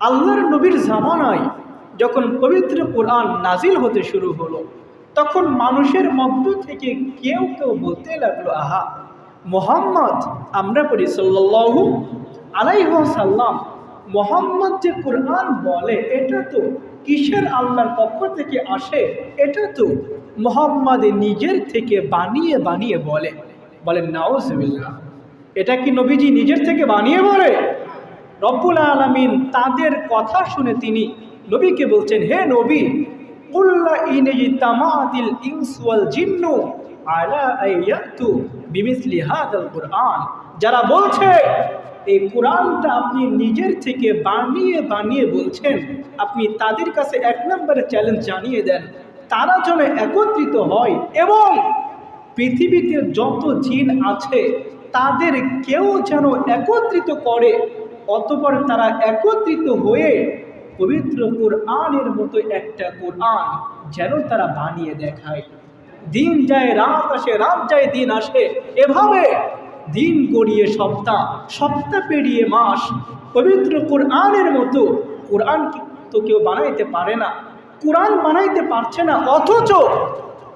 আল্লাহর নবীর জামানায় যখন পবিত্র কোরআন নাজিল হতে শুরু হলো, তখন মানুষের মধ্য থেকে কেউ কেউ বলতে লাগল, আহা, মোহাম্মদ, আমরা পড়ি সাল্লাল্লাহু আলাইহি সাল্লাম মোহাম্মদ যে কোরআন বলে, এটা তো কিসের আল্লাহর পক্ষ থেকে আসে? এটা তো মোহাম্মদ নিজের থেকে বানিয়ে বানিয়ে বলে। বলেন, নাউজবিল্লাহ, এটা কি নবীজি নিজের থেকে বানিয়ে বলে? রব্বুল আলমিন তাদের কথা শুনে তিনি নবীকে বলছেন, হে নবী ইনসুয়াল জিন্নু যারা বলছে, এই কোরআনটা আপনি নিজের থেকে বানিয়ে বানিয়ে বলছেন, আপনি তাদের কাছে এক নম্বরে চ্যালেঞ্জ জানিয়ে দেন, তারা যেন একত্রিত হয় এবং পৃথিবীতে যত জিন আছে, তাদের কেউ যেন একত্রিত করে অতপর তারা একত্রিত হয়ে পবিত্র কোরআনের মতো একটা কোরআন যেন তারা বানিয়ে দেখায়। দিন যায়, রাত আসে, রাত যায়, দিন আসে। এভাবে দিন গড়িয়ে সপ্তাহ সপ্তাহ পেরিয়ে মাস পবিত্র কোরআনের মতো কোরআন তো কেউ বানাইতে পারে না, কোরআন বানাইতে পারছে না, অথচ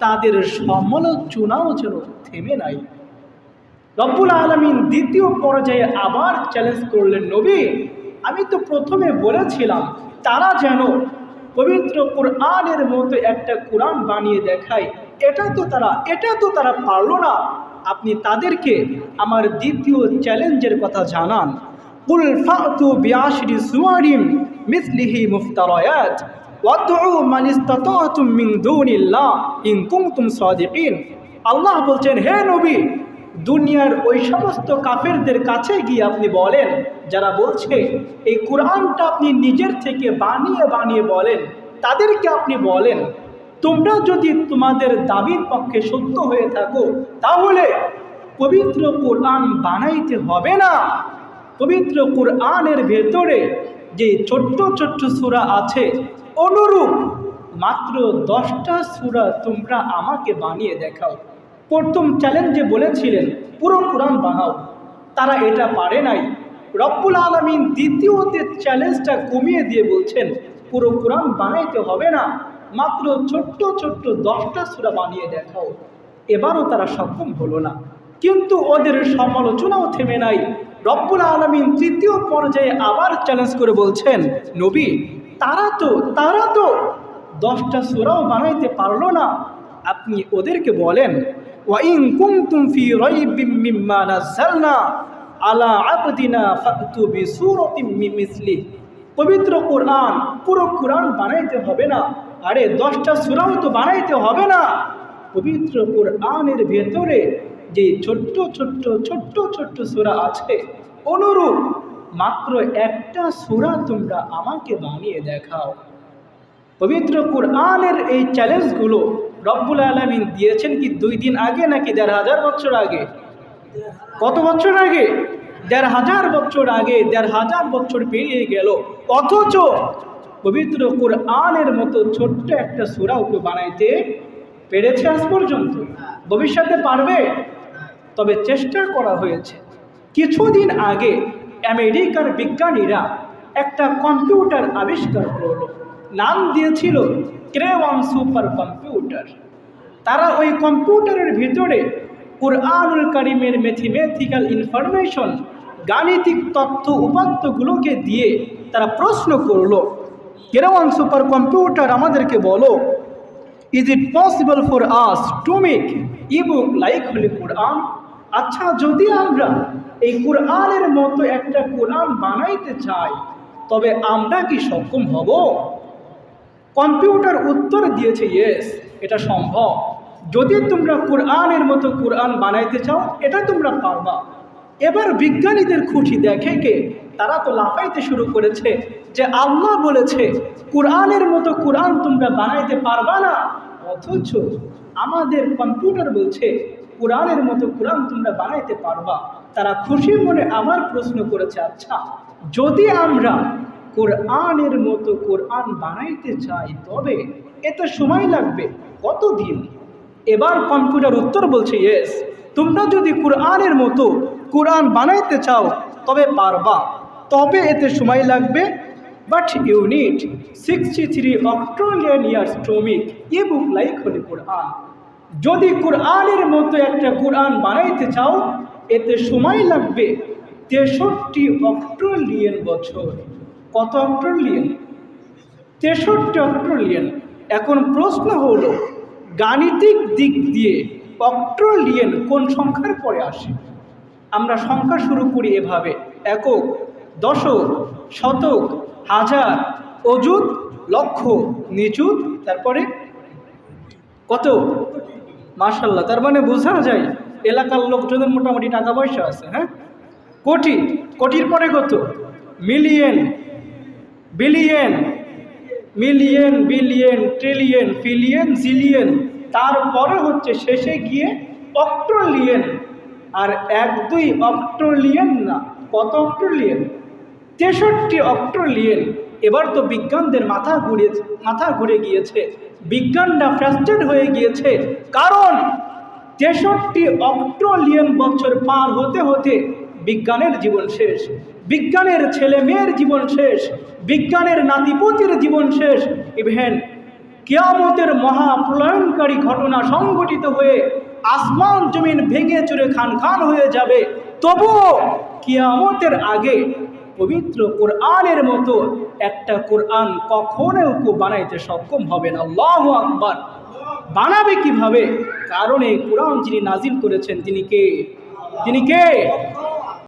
তাদের সমালোচনাও যেন থেমে নাই। রব্বুল আলমিন দ্বিতীয় পর্যায়ে আবার চ্যালেঞ্জ করলেন নবী। আমি তো প্রথমে বলেছিলাম, তারা যেন পবিত্র কোরআনের মতো একটা কোরআন বানিয়ে দেখায়। এটা তো তারা, এটা তো তারা পারল না। আপনি তাদেরকে আমার দ্বিতীয় চ্যালেঞ্জের কথা জানান। কুল ফাতু বিআশরি সুওয়ারিম মিসলিহি মুফতারায়াত, ওয়াদউ মান ইসতাতাতুম মিন দুনিল্লাহ ইন কুনতুম সাদিকিন। আল্লাহ বলছেন, হে নবী দুনিয়ার ওই সমস্ত কাফেরদের কাছে গিয়ে আপনি বলেন, যারা বলছে, এই কোরআনটা আপনি নিজের থেকে বানিয়ে বানিয়ে বলেন, তাদেরকে আপনি বলেন, তোমরা যদি তোমাদের দাবির পক্ষে সত্য হয়ে থাকো, তাহলে পবিত্র কোরআন বানাইতে হবে না। পবিত্র কোরআনের ভেতরে যে ছোট্ট ছোট্ট সুরা আছে, অনুরূপ মাত্র দশটা সুরা তোমরা আমাকে বানিয়ে দেখাও। প্রথম চ্যালেঞ্জে বলেছিলেন, পুরো কোরআন বানাও। তারা এটা পারে নাই। রব্বুল আলমিন দ্বিতীয়তে চ্যালেঞ্জটা কমিয়ে দিয়ে বলছেন, পুরো কোরআন বানাইতে হবে না, মাত্র ছোট্ট ছোট্ট দশটা সুরা বানিয়ে দেখাও। এবারও তারা সক্ষম হলো না। কিন্তু ওদের সমালোচনাও থেমে নাই। রব্বুল আলমিন তৃতীয় পর্যায়ে আবার চ্যালেঞ্জ করে বলছেন, নবী, তারা তো তারা তো দশটা সুরাও বানাইতে পারল না। আপনি ওদেরকে বলেন ওয়াইন কুমতুম ফি রাইবিম মিম্মা নাযালনা আলা আবদিনা ফাতু বিসূরাতিম মিসলিহি পবিত্র কোরআন, পুরো কোরআন বানাইতে হবে না। আরে দশটা সুরাও তো বানাইতে হবে না। পবিত্র কোরআনের ভেতরে যে ছোট্ট ছোট্ট ছোট্ট ছোট্ট সুরা আছে, অনুরূপ মাত্র একটা সুরা তোমরা আমাকে বানিয়ে দেখাও। পবিত্র কোরআনের এই চ্যালেঞ্জগুলো রব্বুল আলমিন দিয়েছেন কি দুই দিন আগে নাকি দেড় হাজার বছর আগে? কত বছর আগে? দেড় হাজার বছর আগে, দেড় হাজার বছর পেরিয়ে গেল। অথচ পবিত্র কোরআনের মতো ছোট্ট একটা সুরা ওকে বানাইতে পেরেছে আজ পর্যন্ত। ভবিষ্যতে পারবে? তবে চেষ্টা করা হয়েছে। কিছুদিন আগে আমেরিকার বিজ্ঞানীরা একটা কম্পিউটার আবিষ্কার করল। নাম দিয়েছিল ক্রেওয়ান সুপার কম্পিউটার। তারা ওই কম্পিউটারের ভিতরে কোরআনুল করিমের ম্যাথমেটিক্যাল ইনফরমেশন গাণিতিক তথ্য উপাত্তগুলোকে দিয়ে তারা প্রশ্ন করল কেরাওয়ান সুপার কম্পিউটার আমাদেরকে বলো is it possible for us to make ebook like holy Quran? আচ্ছা যদি আমরা এই কোরআনের মতো একটা কোরআন বানাইতে চাই, তবে আমরা কি সক্ষম হব? কম্পিউটার উত্তর দিয়েছে, ইয়েস, এটা সম্ভব। যদি তোমরা কোরআনের মতো কোরআন বানাইতে চাও, এটা তোমরা পারবা। এবার বিজ্ঞানীদের খুশি দেখে কে? তারা তো লাফাইতে শুরু করেছে যে আল্লাহ বলেছে, কোরআনের মতো কোরআন তোমরা বানাইতে পারবা না। অথচ আমাদের কম্পিউটার বলছে, কোরআনের মতো কোরআন তোমরা বানাইতে পারবা। তারা খুশি মনে আমার প্রশ্ন করেছে আচ্ছা যদি আমরা কোরআনের মতো কোরআন বানাইতে চাই, তবে এতে সময় লাগবে, কতদিন? এবার কম্পিউটার উত্তর বলছে ইয়েস তোমরা যদি কোরআনের মতো কোরআন বানাইতে চাও, তবে পারবা। তবে এতে সময় লাগবে। But you need sixty three Australian years to make e book like holy Quran. যদি কোরআনের মতো একটা কোরআন বানাইতে চাও, এতে সময় লাগবে তেষট্টি অস্ট্রেলিয়ান বছর। কত অস্ট্রেলিয়ান তেষট্টি অক্ট্রোলিয়ান এখন প্রশ্ন হলো, গাণিতিক দিক দিয়ে অক্ট্রোলিয়ান কোন সংখ্যার পরে আসে? আমরা সংখ্যা শুরু করি এভাবে, একক, দশক, শতক, হাজার, অযুত, লক্ষ নিচুত তারপরে কত? মার্শাল্লাহ তার মানে বোঝা যায় এলাকার লোকজনের মোটামুটি টাকা পয়সা আছে হ্যাঁ? কোটি, কোটির পরে কত? Million. Billion million billion trillion fillion zillion তারপরে হচ্ছে শেষে গিয়ে অক্ট্রোলিয়ন আর এক, দুই অক্ট্রোলিয়ন না, কত অক্ট্রোলিয়ন তেষট্টি অক্ট্রোলিয়ন এবার তো বিজ্ঞানদের মাথা ঘুরে মাথা ঘুরে গিয়েছে। বিজ্ঞানটা ফ্রাস্টেড হয়ে গিয়েছে। কারণ তেষট্টি অক্ট্রোলিয়ন বছর পার হতে হতে বিজ্ঞানের জীবন শেষ। বিজ্ঞানের ছেলে মেয়ের জীবন শেষ, বিজ্ঞানের নাতিপতির জীবন শেষ ইভেন কেয়ামতের মহাপ্রলয়নকারী ঘটনা সংঘটিত হয়ে আসমান জমিন ভেঙে চুরে খান খান হয়ে যাবে। তবুও কিয়ামতের আগে পবিত্র কোরআনের মতো একটা কোরআন কখনো কেউ বানাইতে সক্ষম হবে না। আল্লাহ আকবার। বানাবে কীভাবে? কারণ এই কোরআন যিনি নাজিল করেছেন তিনি কে? তিনি কে?